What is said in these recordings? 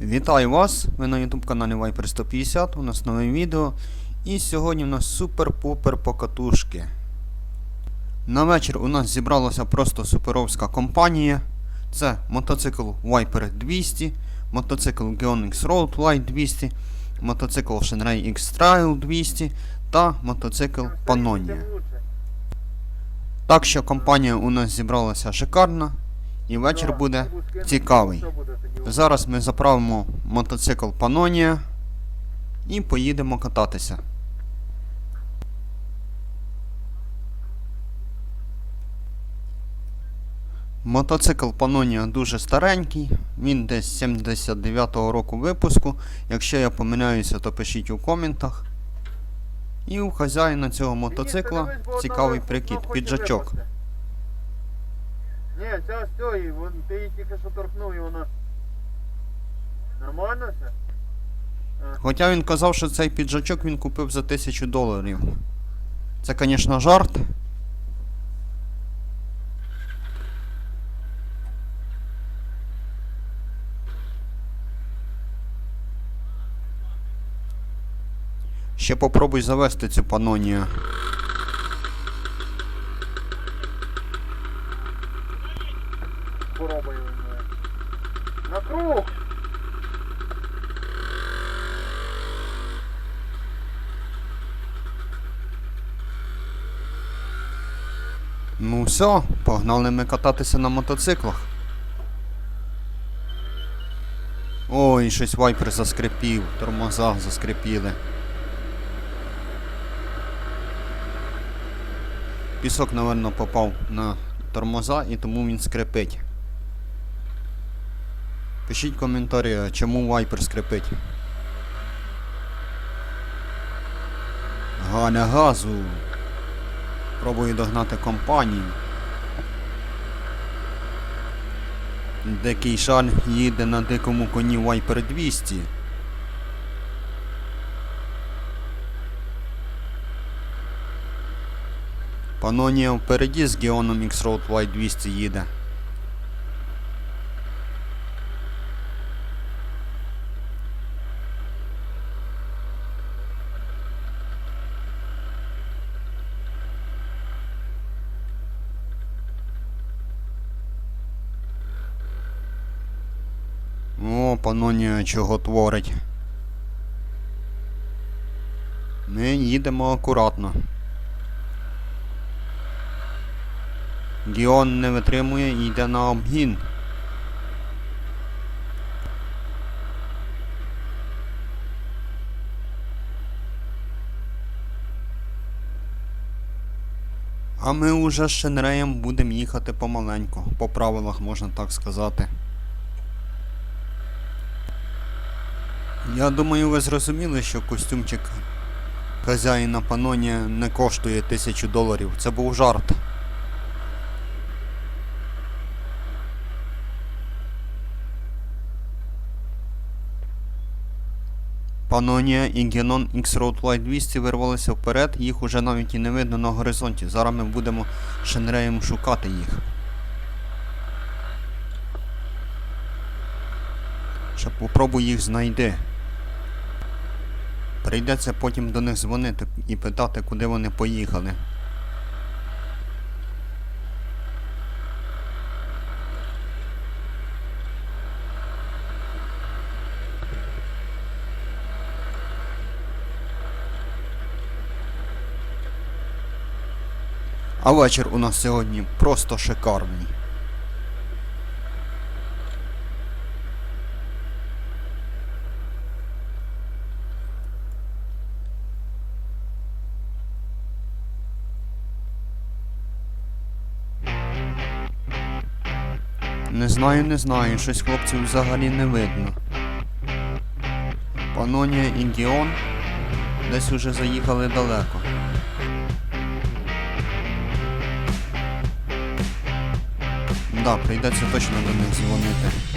Вітаю вас! Ви на YouTube каналі Viper 150, у нас нове відео. І сьогодні у нас супер-пупер покатушки. На вечір у нас зібралася просто суперовська компанія. Це мотоцикл Viper 200, мотоцикл Geonix Road Light 200, мотоцикл Shenray X Trail 200 та мотоцикл Pannonia. Так що компанія у нас зібралася шикарна, і вечір буде цікавий. Зараз ми заправимо мотоцикл Pannonia і поїдемо кататися. Мотоцикл Pannonia дуже старенький, він десь 79-го року випуску. Якщо я помиляюся, то пишіть у коментах. І у хазяїна цього мотоцикла цікавий прикид, піджачок. Ні, ця ось цього, вон, ти її тільки що торкнув і вона. Нормально все? Хоча він казав, що цей піджачок він купив за 1000 доларів. Це, звісно, жарт. Ще попробуй завести цю панонію. Поробою. На круг! Ну все, погнали ми кататися на мотоциклах. Ой, щось вайпер заскрипів, тормоза заскрипіли. Пісок, напевно, попав на тормоза і тому він скрипить. Пишіть коментарі, чому вайпер скрипить. Галя газу. Пробую догнати компанію. Дикий шаль їде на дикому коні Viper 200. Панонія впереді з Геоном X-Road Y200 їде. О, панонія чого творить. Ми їдемо акуратно. Гіон не витримує і йде на обгін. А ми уже з Шенреєм будемо їхати помаленьку, по правилах можна так сказати. Я думаю, ви зрозуміли, що костюмчик хазяїна Панонія не коштує тисячу доларів. Це був жарт. Панонія і Генон X-Road Light 200 вирвалися вперед, їх уже навіть і не видно на горизонті. Зараз ми будемо шенреєм шукати їх. Ще попробуй їх знайди. Прийдеться потім до них дзвонити і питати, куди вони поїхали. А вечір у нас сьогодні просто шикарний. Знаю, не знаю, щось хлопців взагалі не видно. Панонія і Гіон десь уже заїхали далеко. Да, прийдеться точно до них дзвонити.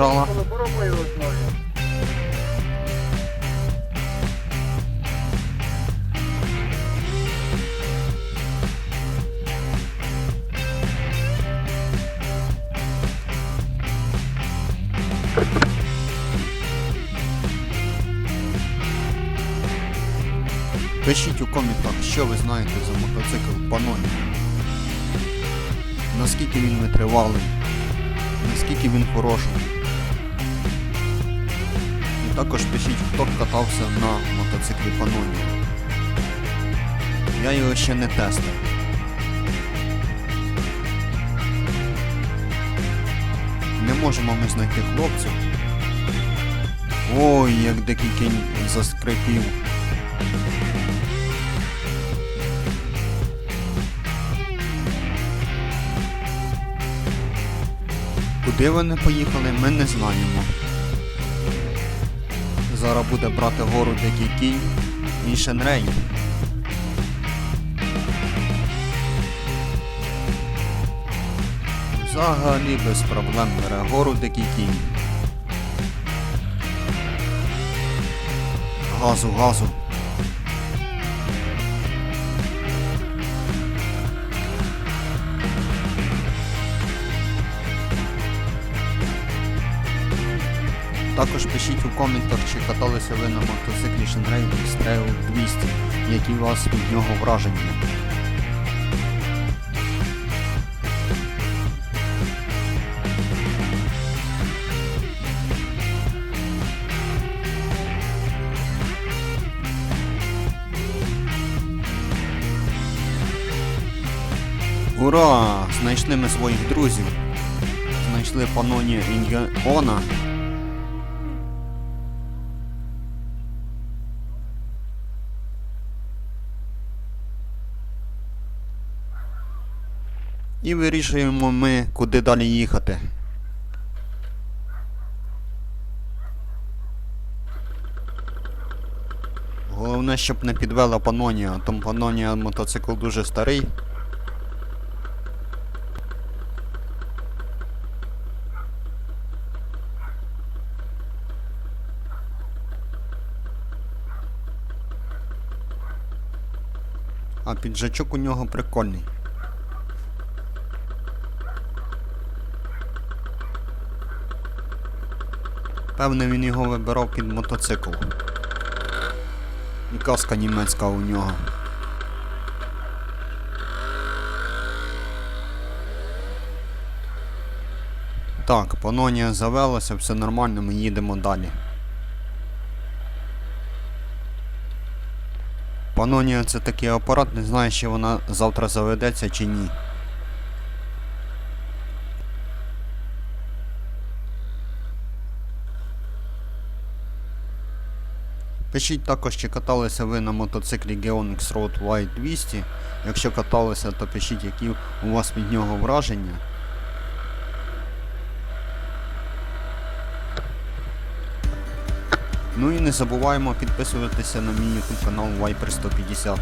Побіжала. Пишіть у коментах, що ви знаєте за мотоцикл Паноні. Наскільки він витривалий, наскільки він хороший. Також пишіть, хто катався на мотоциклі Паноні. Я його ще не тестив. Не можемо ми знайти хлопців. Ой, як дикий кінь заскрипів. Куди вони поїхали, ми не знаємо. Зараз буде брати гору Дикий кінь і Шенрей. Взагалі без проблем бере гору Дикий кінь. Газу, газу. Також пишіть у коментах, чи каталися ви на мотоциклі Shinrei X-Trail 200, які у вас від нього враження. Ура! Знайшли ми своїх друзів. Знайшли Паноні Іньона. І вирішуємо ми, куди далі їхати. Головне, щоб не підвела Панонія, там Панонія мотоцикл дуже старий. А піджачок у нього прикольний. Певне він його вибирав під мотоцикл. І каска німецька у нього. Так, Панонія завелася, все нормально, ми їдемо далі. Панонія це такий апарат, не знаю, чи вона завтра заведеться чи ні. Пишіть також, чи каталися ви на мотоциклі Geonix Road White 200. Якщо каталися, то пишіть, які у вас від нього враження. Ну і не забуваємо підписуватися на мій YouTube канал Viper 150.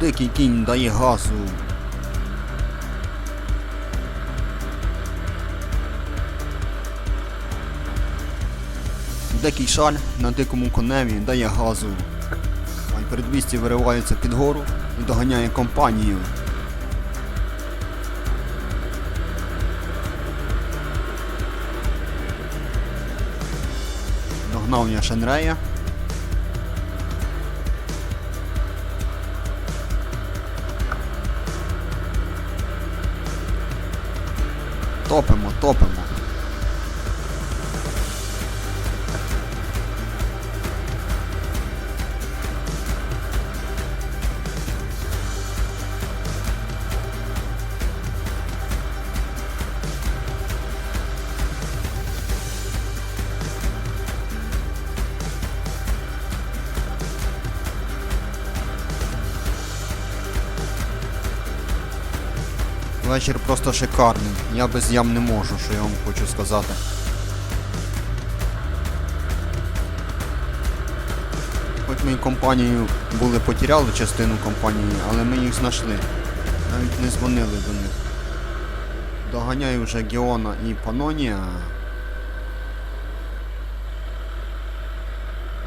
Дикий кінь дає газу. Дикий шаль на дикому коневі дає газу. Viper 200 виривається під гору і доганяє компанію. Догнав я Шенрея. Топимо, топимо. Вечір просто шикарний. Я без ям не можу, що я вам хочу сказати. Хоч ми компанію були потеряли частину компанії, але ми їх знайшли. Навіть не дзвонили до них. Доганяю вже Геона і Панонія.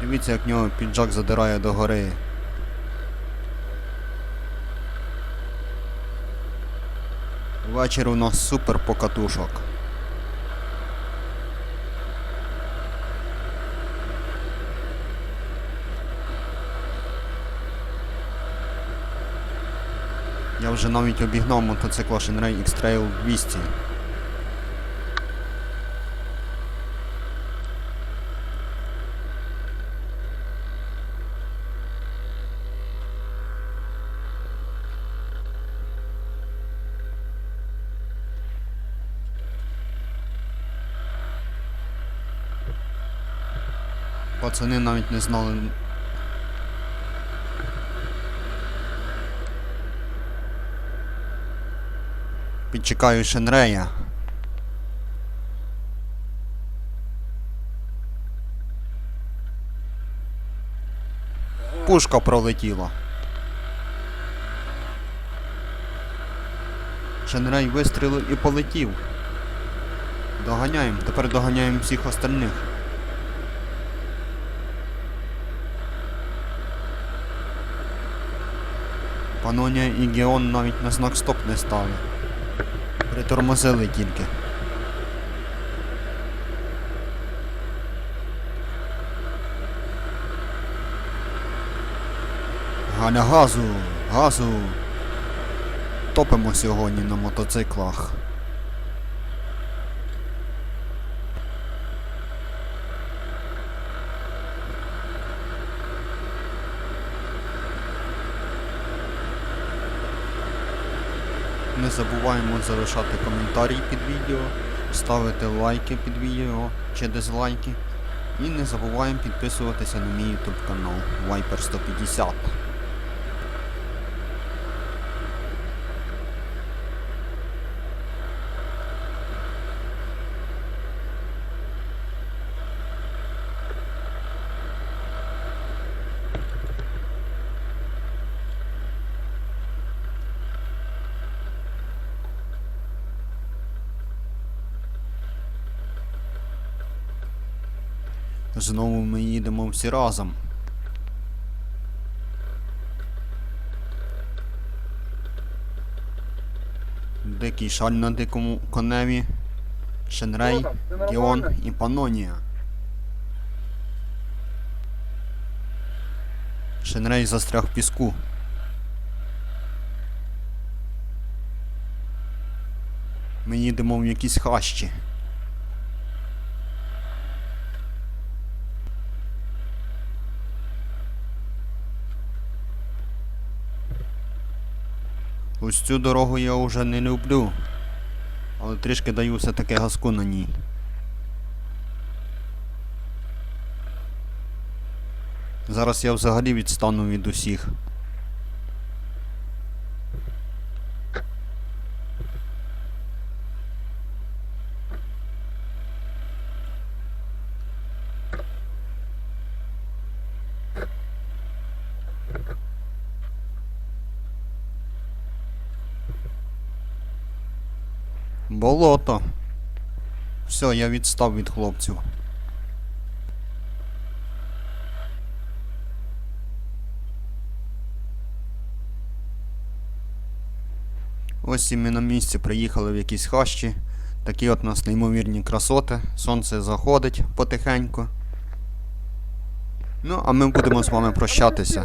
Дивіться, як в нього піджак задирає до гори. Вечір у нас супер покатушок. Я вже навіть обігнав мотоцикла Shinrei X-Trail 200. Пацани навіть не знали. Підчекаю Шенрея. Пушка пролетіла. Шенрей вистрілив і полетів. Доганяємо, тепер доганяємо всіх остальних. Паноня і Геон навіть на знак стоп не стали. Притормозили тільки. Галя газу, газу. Топимо сьогодні на мотоциклах. Забуваємо залишати коментарі під відео, ставити лайки під відео чи дизлайки. І не забуваємо підписуватися на мій YouTube канал Viper 150. Знову ми їдемо всі разом. Дикий шаль на дикому коневі. Шенрей, Геон і Панонія. Шенрей застряг в піску. Ми їдемо в якісь хащі. Ось цю дорогу я вже не люблю. Але трішки даю все-таки газку на ній. Зараз я взагалі відстану від усіх. Болото. Все, я відстав від хлопців. Ось і ми на місці приїхали в якісь хащі. Такі от у нас неймовірні красоти. Сонце заходить потихеньку. Ну, а ми будемо з вами прощатися.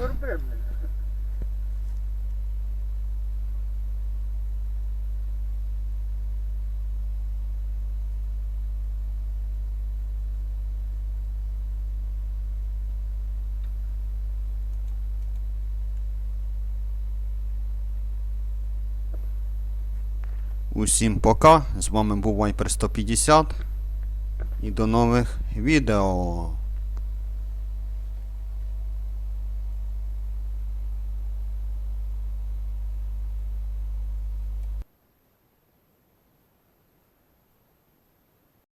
Усім пока. З вами був Viper 150. І до нових відео.